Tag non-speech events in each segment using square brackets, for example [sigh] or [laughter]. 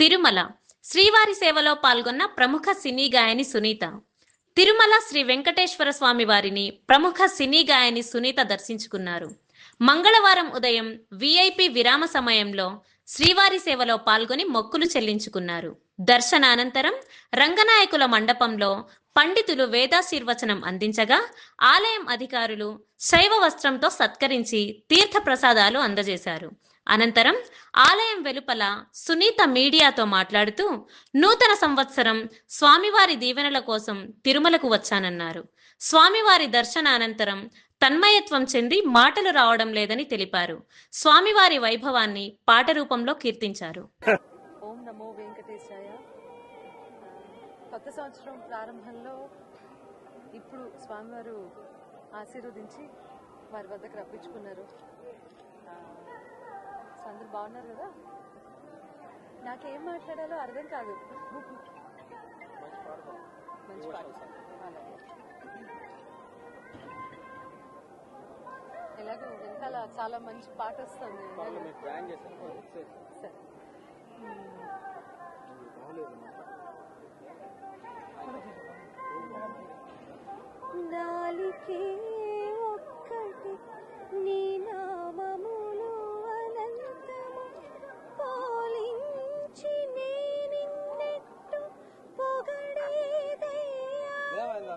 తిరుమల. శ్రీవారి సేవలో పాల్గొన్న ప్రముఖ సినీ గాయని సునీత. తిరుమల శ్రీ వెంకటేశ్వర స్వామి వారిని ప్రముఖ సినీ గాయని సునీత దర్శించుకున్నారు. మంగళవారం ఉదయం విఐపి విరామ సమయంలో శ్రీవారి సేవలో పాల్గొని మొక్కులు చెల్లించుకున్నారు. దర్శనానంతరం రంగనాయకుల మండపంలో పండితులు వేదాశీర్వచనం అందించగా ఆలయం అధికారులు శైవ వస్త్రంతో సత్కరించి తీర్థ ప్రసాదాలు అందజేశారు. అనంతరం ఆలయం వెలుపల సునీత మీడియాతో మాట్లాడుతూ నూతన సంవత్సరం స్వామివారి దీవెనల కోసం తిరుమలకు వచ్చానన్నారు. స్వామివారి దర్శనానంతరం తన్మయత్వం చెంది మాటలు రావడం లేదని తెలిపారు. స్వామివారి వైభవాన్ని పాట రూపంలో కీర్తించారు. ఓం నమో వెంకటేశాయ. కొత్త సంవత్సరం ప్రారంభంలో ఇప్పుడు స్వామివారు ఆశీర్వదించి వారి వద్దకు రప్పించుకున్నారు. అందరు బాగున్నారు కదా? నాకేం మాట్లాడాలో అర్థం కాదు. మంచి పాట. అలాగే. ఎలాగో వెనకాల చాలా మంచి పాట వస్తుంది. సరే.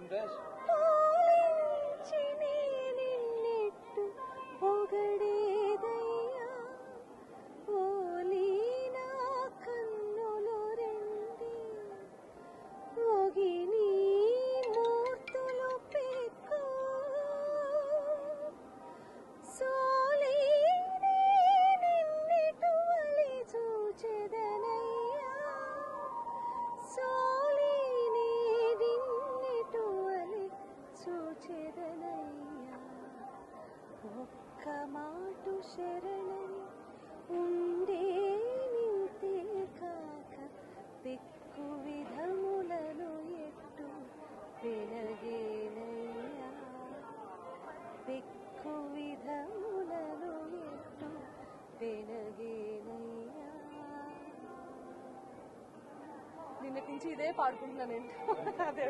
holandês ah, మాటు శరణని ఉండే నింతే కాక దిక్కు విధములను ఎట్టు వెనగేనయ్యా దిక్కు విధములను ఎట్టు వెనగేనయ్యా నిన్నటి నుంచి ఇదే పాడుకుంటున్నాను నేను. [laughs] అదే